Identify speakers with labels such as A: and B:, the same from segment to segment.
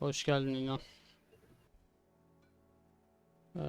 A: Hoş geldin İnan. Ee,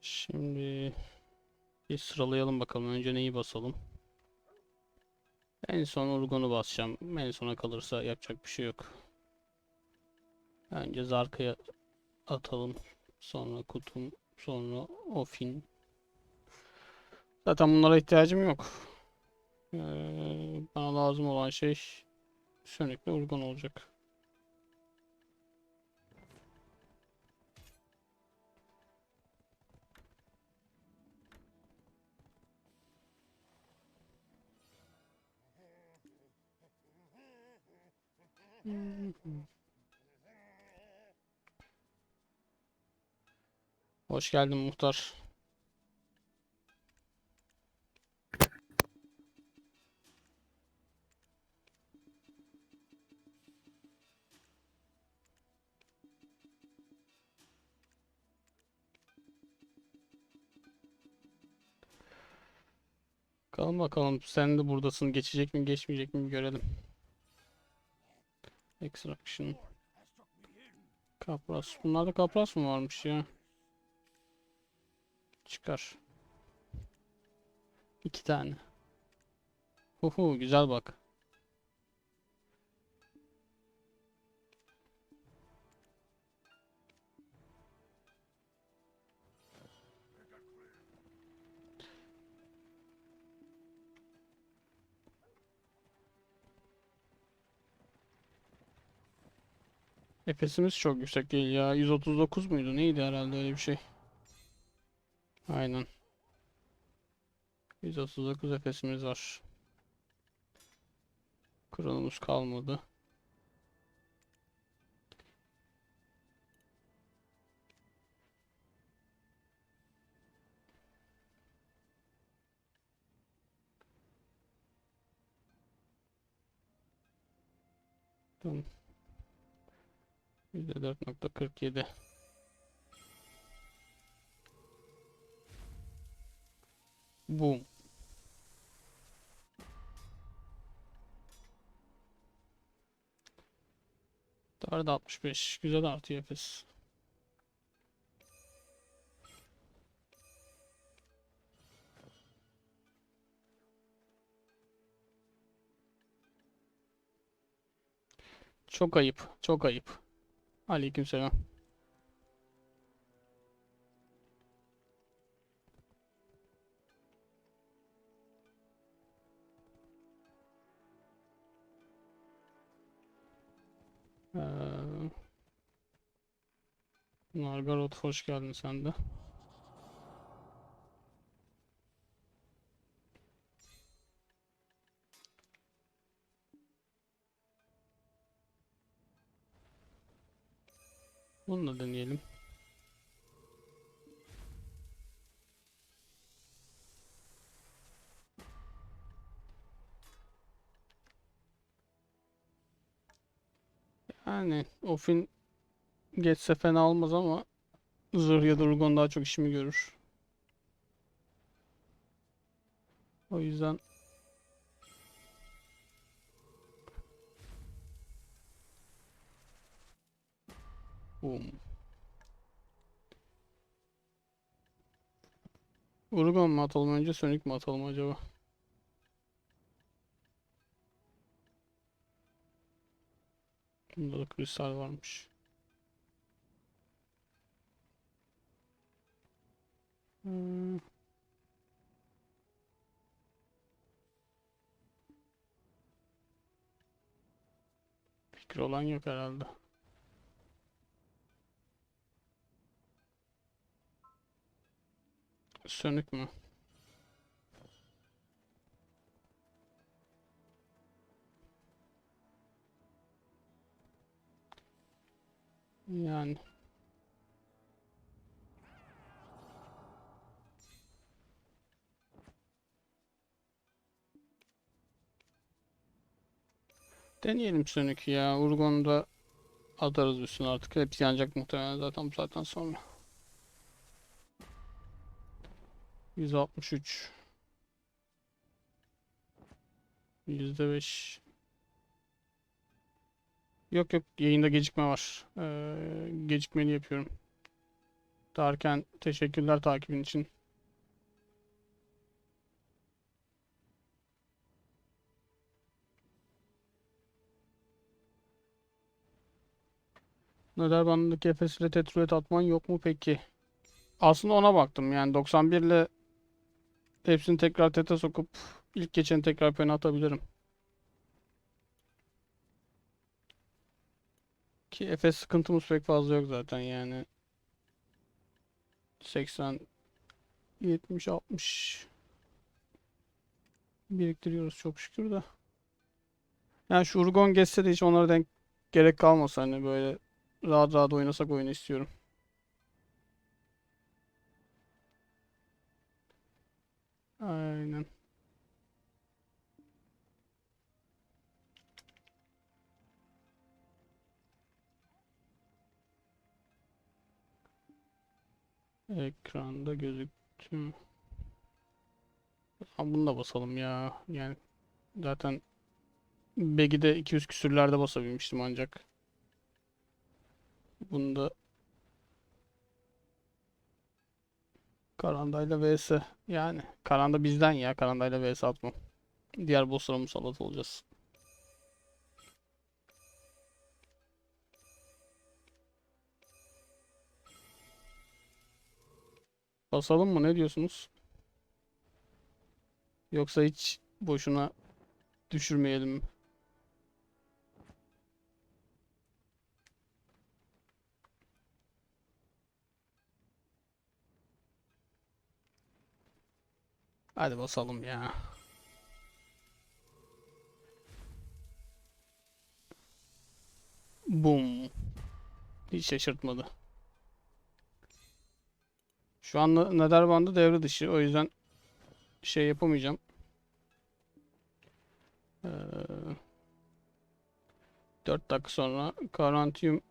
A: şimdi bir sıralayalım bakalım. Önce neyi basalım? En son Urgon'u basacağım. En sona kalırsa yapacak bir şey yok. Önce Zarka'ya atalım. Sonra Kutum. Sonra Ofin. Zaten bunlara ihtiyacım yok. Ee, bana lazım olan şey Sönük'le Urgon olacak. Hoş geldin muhtar. Bakalım bakalım sen de buradasın. Geçecek mi geçmeyecek mi görelim. Extraction. Kapras. Bunlarda kapras mı varmış ya? Çıkar. İki tane. Huhu güzel bak. Efesimiz çok yüksek değil ya. 139 muydu? Neydi herhalde öyle bir şey. Aynen. 139 Efesimiz var. Kronumuz kalmadı. Tamam. %4.47 Boom. Darda 65. Güzel artı Efes. Çok ayıp. Çok ayıp. Aleykümselam. Margarot hoş geldin sen de. Bunu da deneyelim. Yani Ofin geçse fena olmaz ama Zırh ya da Urgon daha çok işimi görür. O yüzden Boom. Urgon mu atalım önce Sonic mi atalım acaba? Bunda da kristal varmış. Hmm. Fikri olan yok herhalde. Sönük mü? Yani. Deneyelim Sönük ya. Urgon'da Atarız üstüne artık. Hepsi yanacak muhtemelen zaten bu saatten sonra. 163 %5 Yok yok yayında gecikme var. Ee, gecikmeli yapıyorum. Derken teşekkürler takibin için. Nöder bandındaki Efes ile Tetruet atman yok mu peki? Aslında ona baktım. Yani 91 ile hepsini tekrar tete sokup ilk geçeni tekrar pene atabilirim. Ki Efes sıkıntımız pek fazla yok zaten yani. 80 70 60 biriktiriyoruz çok şükür de. Yani şu Urgon geçse de hiç onlara denk gerek kalmasa hani böyle rahat rahat oynasak oyunu istiyorum. Aynen. Ekranda gözüktü mü? Bunu da basalım ya. Yani zaten Begi'de 200 küsürlerde basabilmiştim ancak. Bunu da Karandayla vs. Yani Karanda bizden ya. Karandayla vs atmam. Diğer bosslara musallat olacağız. Basalım mı? Ne diyorsunuz? Yoksa hiç boşuna düşürmeyelim mi? Hadi basalım ya. Boom. Hiç şaşırtmadı. Şu an Ne- Nether bandı devre dışı. O yüzden şey yapamayacağım. Ee, 4 dakika sonra Karantium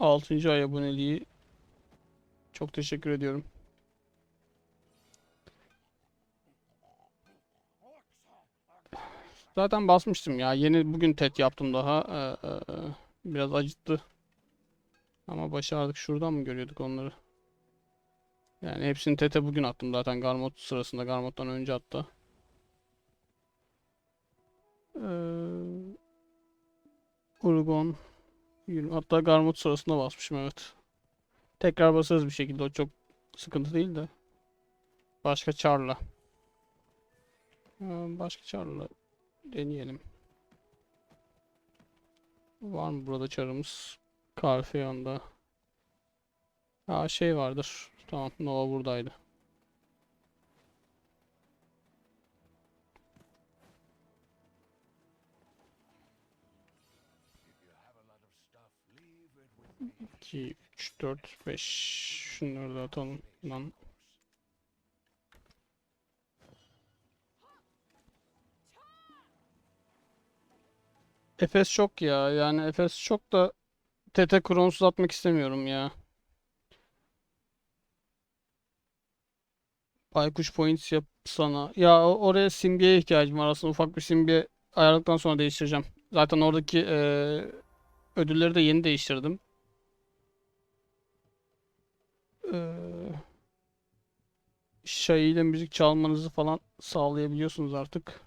A: 6. ay aboneliği çok teşekkür ediyorum. Zaten basmıştım ya. Yeni bugün tet yaptım daha. Ee, e, biraz acıttı. Ama başardık. Şuradan mı görüyorduk onları? Yani hepsini tete bugün attım zaten. Garmot sırasında. Garmot'tan önce hatta. Ee, Urgon. Hatta Garmot sırasında basmışım evet. Tekrar basarız bir şekilde. O çok sıkıntı değil de. Başka Char'la. Ee, Başka Char'la deneyelim. Var mı burada çarımız? Karfeon'da. Ha şey vardır. Tamam Nova buradaydı. İki, üç, dört, beş. Şunları da atalım. Lan. Efes çok ya. Yani Efes çok da TT Kronsuz atmak istemiyorum ya. Baykuş points yapsana. Ya o- oraya simgeye ihtiyacım var aslında. Ufak bir simge ayarladıktan sonra değiştireceğim. Zaten oradaki eee, ödülleri de yeni değiştirdim. Eee Şai ile müzik çalmanızı falan sağlayabiliyorsunuz artık.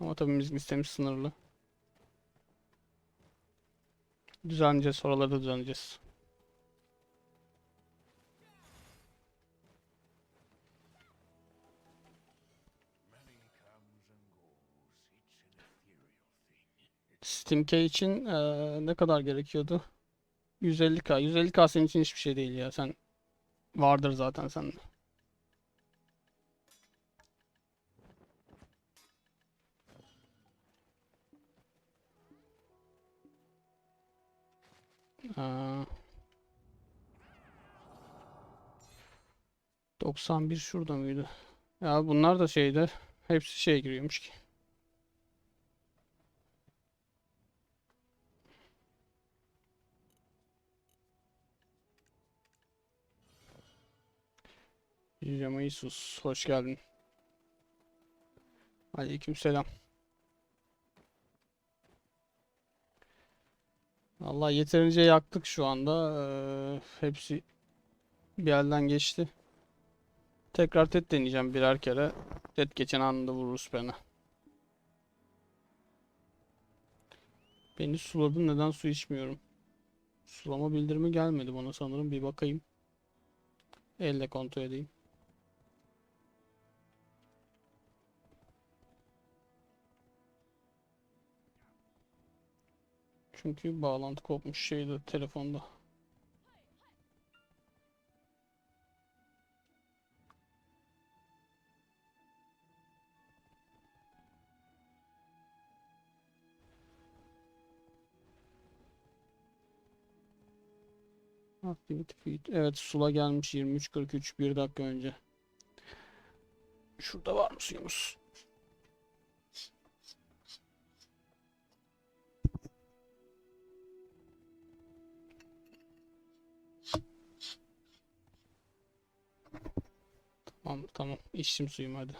A: Ama tabii müzik listemiz sınırlı. Düzenleyeceğiz. Soruları da düzenleyeceğiz. Steam Key için eee, ne kadar gerekiyordu? 150k. 150k senin için hiçbir şey değil ya. Sen vardır zaten sende. 91 şurada mıydı? Ya bunlar da şeyde hepsi şey giriyormuş ki. Pijama Isus hoş geldin. Aleyküm selam. Allah yeterince yaktık şu anda. Ee, hepsi bir elden geçti. Tekrar tet deneyeceğim birer kere. Tet geçen anında vururuz beni. Beni suladın neden su içmiyorum? Sulama bildirimi gelmedi bana sanırım. Bir bakayım. Elle kontrol edeyim. Çünkü bağlantı kopmuş şeydi telefonda. Evet Sula gelmiş 23.43 bir dakika önce. Şurada var mı suyumuz? Tamam tamam içtim suyumu hadi.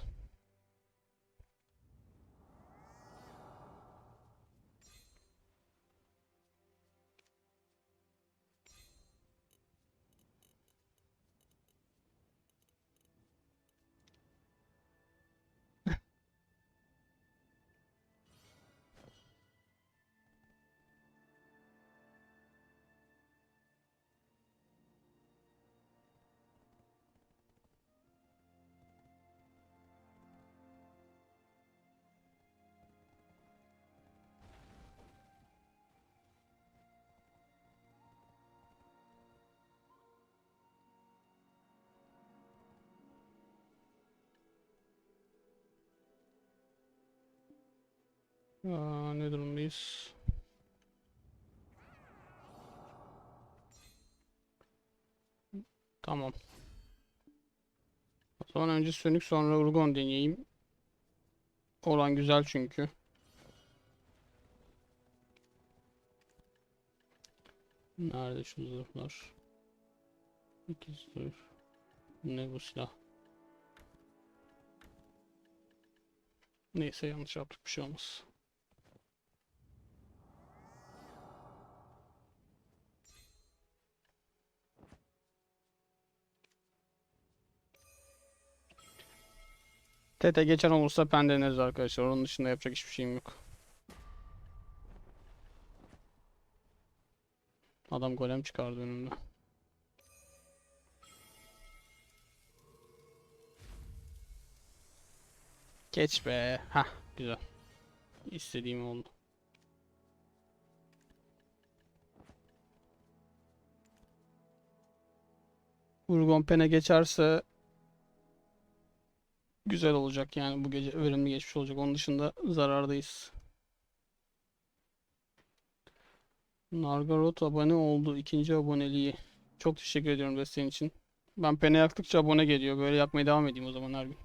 A: Aa, ne durumdayız? Tamam. O zaman önce sönük sonra urgon deneyeyim. Olan güzel çünkü. Nerede şu zırhlar? İki zırh. Ne bu silah? Neyse yanlış yaptık bir şey olmaz. TT geçen olursa pen deneriz arkadaşlar. Onun dışında yapacak hiçbir şeyim yok. Adam golem çıkardı önümde. Geç be. Hah güzel. İstediğim oldu. Urgon Pen'e geçerse güzel olacak yani bu gece verimli geçmiş olacak. Onun dışında zarardayız. Nargarot abone oldu. ikinci aboneliği. Çok teşekkür ediyorum desteğin için. Ben Pen'e yaktıkça abone geliyor. Böyle yakmaya devam edeyim o zaman her gün.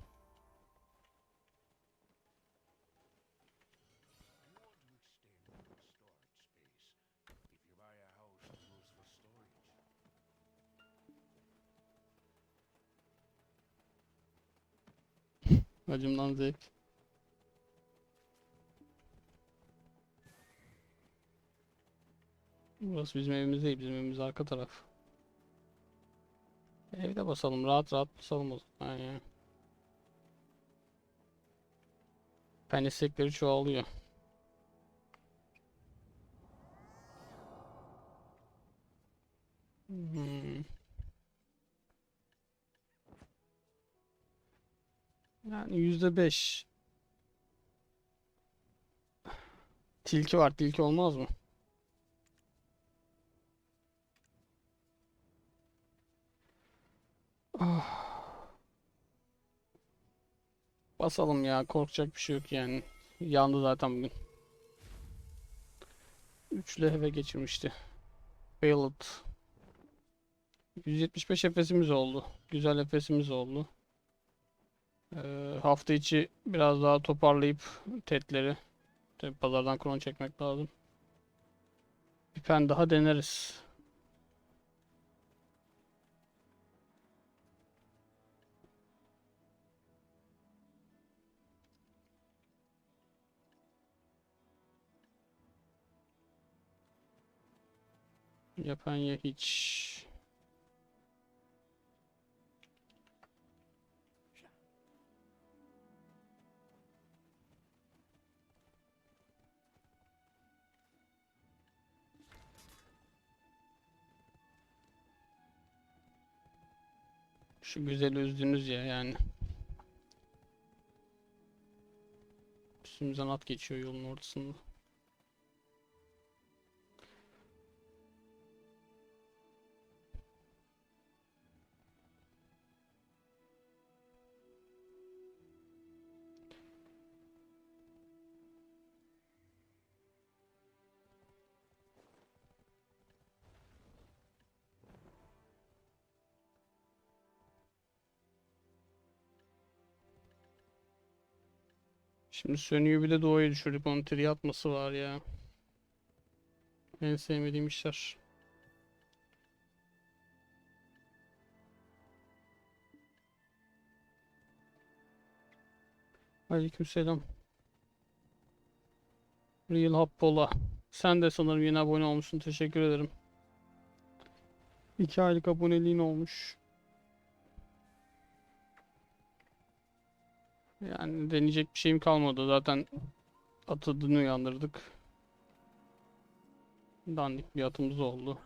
A: Acımdan zevk. Burası bizim evimiz değil. Bizim evimiz arka taraf. Evde basalım. Rahat rahat basalım o zaman. Yani. Pen istekleri çoğalıyor. Hmm. Yani yüzde beş. Tilki var. Tilki olmaz mı? Ah. Basalım ya. Korkacak bir şey yok yani. Yandı zaten bugün. Üçlü eve geçirmişti. Failed. 175 Efes'imiz oldu. Güzel Efes'imiz oldu. Ee, hafta içi biraz daha toparlayıp tetleri tabi pazardan kron çekmek lazım. Bir pen daha deneriz. Yapan ya hiç. Şu güzel üzdünüz ya yani. Üstümüzden at geçiyor yolun ortasında. Şimdi sönüyor bir de doğaya düşürdük. Onun tri atması var ya. En sevmediğim işler. Aleykümselam. Real Happola. Sen de sanırım yeni abone olmuşsun. Teşekkür ederim. 2 aylık aboneliğin olmuş. Yani deneyecek bir şeyim kalmadı. Zaten atı dün uyandırdık. Dandik bir atımız oldu.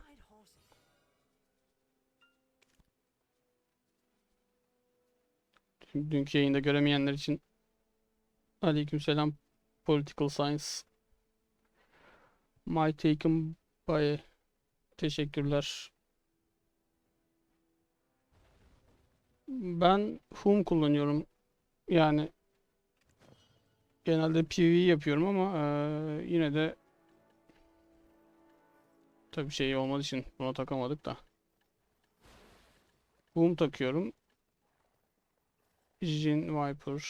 A: Dün- Dünkü yayında göremeyenler için Aleykümselam Political Science My Taken by Teşekkürler. Ben Hum kullanıyorum. Yani genelde PvE yapıyorum ama eee, yine de tabii şey olmadığı için buna takamadık da. Boom takıyorum. Jin Viper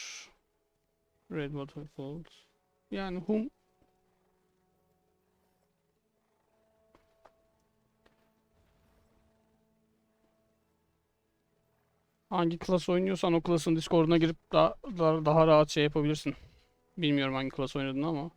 A: Red Waterfalls. Yani Hum hangi klas oynuyorsan o klasın Discord'una girip daha, daha, daha rahat şey yapabilirsin. Bilmiyorum hangi klas oynadığını ama.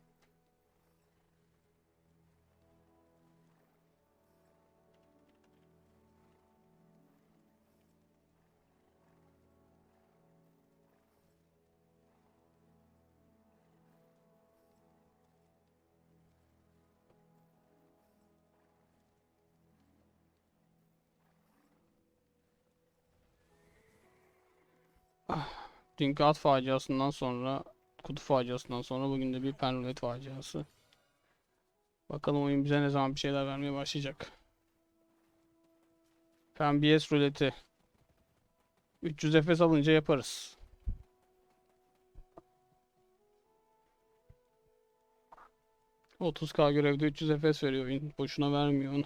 A: Dünkü at faciasından sonra, kutu faciasından sonra bugün de bir penrolet faciası. Bakalım oyun bize ne zaman bir şeyler vermeye başlayacak. Pen BS ruleti. 300 Efes alınca yaparız. ...30k görevde 300 Efes veriyor oyun. Boşuna vermiyor onu.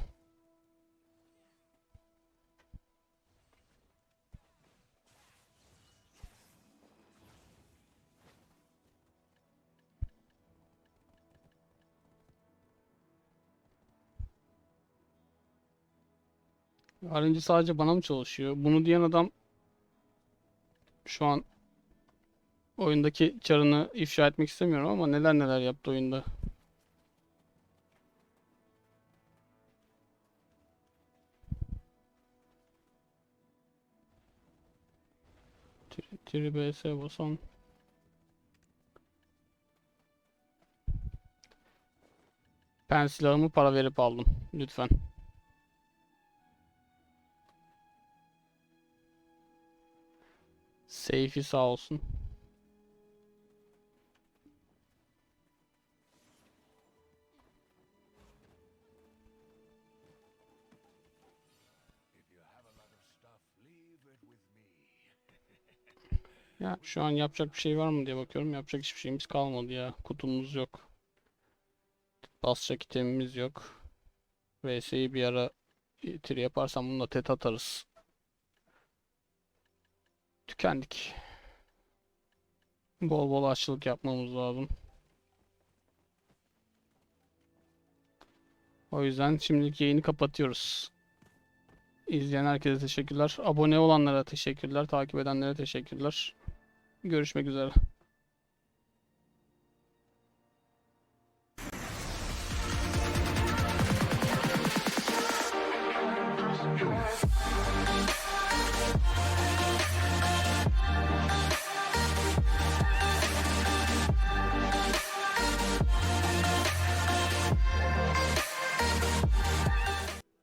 A: RNG sadece bana mı çalışıyor? Bunu diyen adam şu an oyundaki çarını ifşa etmek istemiyorum ama neler neler yaptı oyunda. Tri- Tri BS basan. Ben silahımı para verip aldım. Lütfen. Seyfi sağ olsun. Ya şu an yapacak bir şey var mı diye bakıyorum. Yapacak hiçbir şeyimiz kalmadı ya. Kutumuz yok. Basacak itemimiz yok. VS'yi bir ara tir yaparsam bununla tet atarız. Tükendik. Bol bol açlık yapmamız lazım. O yüzden şimdilik yayını kapatıyoruz. İzleyen herkese teşekkürler. Abone olanlara teşekkürler. Takip edenlere teşekkürler. Görüşmek üzere.